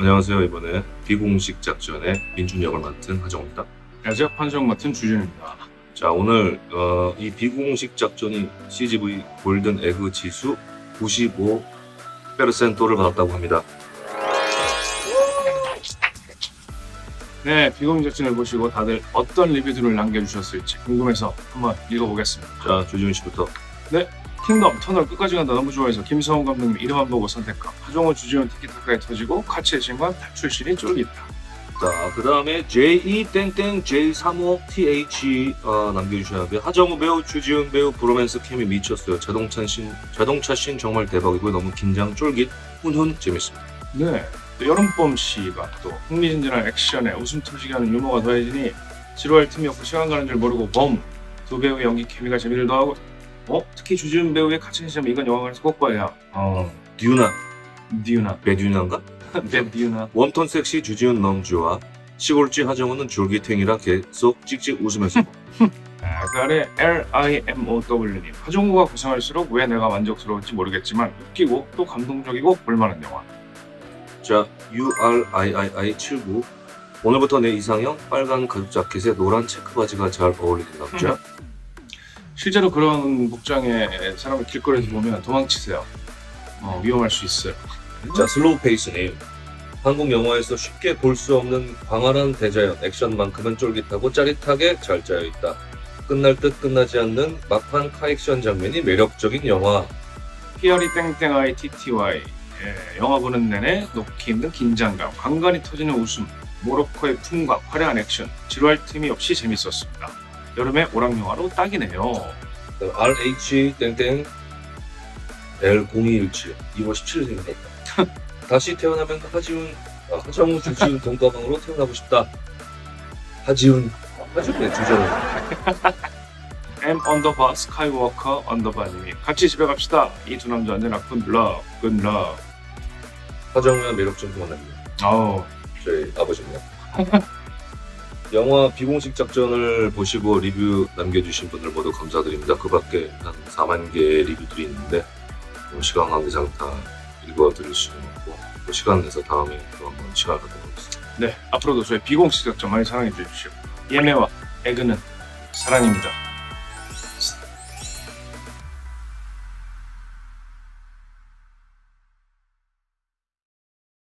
안녕하세요. 이번에 비공식 작전의 민준 역을 맡은 하정우입니다. 안녕하세요. 판정 맡은 주진입니다. 자, 오늘 어, 이 비공식 작전이 CGV 골든 에그 지수 95%를 받았다고 합니다. 네, 비공식 작전을 보시고 다들 어떤 리뷰들을 남겨주셨을지 궁금해서 한번 읽어보겠습니다. 자, 조지훈 씨부터. 킹덤 터널 끝까지 간다 너무 좋아해서 김성훈 감독님 이름만 보고 선택함. 하정우 주지훈 티키타카에 터지고 카츠의 신과 탈출신이 쫄깃다. 자, 그 다음에 J2 땡땡 J35 TH 어, 남겨주셨는데 하정우 배우, 주지훈 배우 브로맨스 캠이 미쳤어요. 자동차 신 자동차 신 정말 대박이고 너무 긴장 쫄깃 훈훈 재밌습니다. 네, 또 여름범 씨가 또 흥미진진한 액션에 웃음 터지게 하는 유머가 더해지니 지루할 틈이 없고 시간 가는 줄 모르고 범. 두 배우의 연기 케미가 재미를 더하고 어? 특히 주지훈 배우의 신 이건 영화관에서 꼭 봐야 어, 듀나, 디우나. 배듀나인가? 네, 디우나. 웜톤 섹시 주지훈 좋아. 시골쥐 하정우는 줄기탱이라 계속 찍찍 웃으면서 아, 그 아래 LIMOW님 하정우가 고생할수록 왜 내가 만족스러울지 모르겠지만 웃기고 또 감동적이고 볼만한 영화 자 URIII 79 오늘부터 내 이상형 빨간 가죽 자켓에 노란 체크 바지가 잘 어울리는 남자 실제로 그런 복장에 사람을 길거리에서 보면 도망치세요. 어, 위험할 수 있어요. 자 슬로우 페이스님 한국 영화에서 쉽게 볼 수 없는 광활한 대자연 액션만큼은 쫄깃하고 짜릿하게 잘 짜여 있다. 끝날 듯 끝나지 않는 막판 카액션 장면이 매력적인 영화. PR이 땡땡 ITTY 예, 영화 보는 내내 놓기 힘든 긴장감 간간히 터지는 웃음 모로코의 풍과 화려한 액션 지루할 틈이 없이 재밌었습니다 여름의 오락 영화로 딱이네요 RH 땡땡 L0217 2월 17일생입니다. 다시 태어나면 하지훈 아, 하정우 주지훈 동가방으로 태어나고 싶다. 하지훈 하지훈의 주제는 M 언더바 스카이워커 언더바님이 같이 집에 갑시다. 이두 나쁜 러브, good love. 하정우의 매력 좀 그만합니다. 아우, 저희 아버지입니다. 영화 비공식 작전을 보시고 리뷰 남겨주신 분들 모두 감사드립니다. 그 밖에 한 4만 개의 리뷰들이 있는데 뭐 시간 관계상 다 읽어드릴 수는 없고 또 시간 내서 다음에 또 한번 시간을 갖도록 하겠습니다. 네 앞으로도 저희 비공식 작전 많이 사랑해 주십시오. 예매와 에그는 사랑입니다.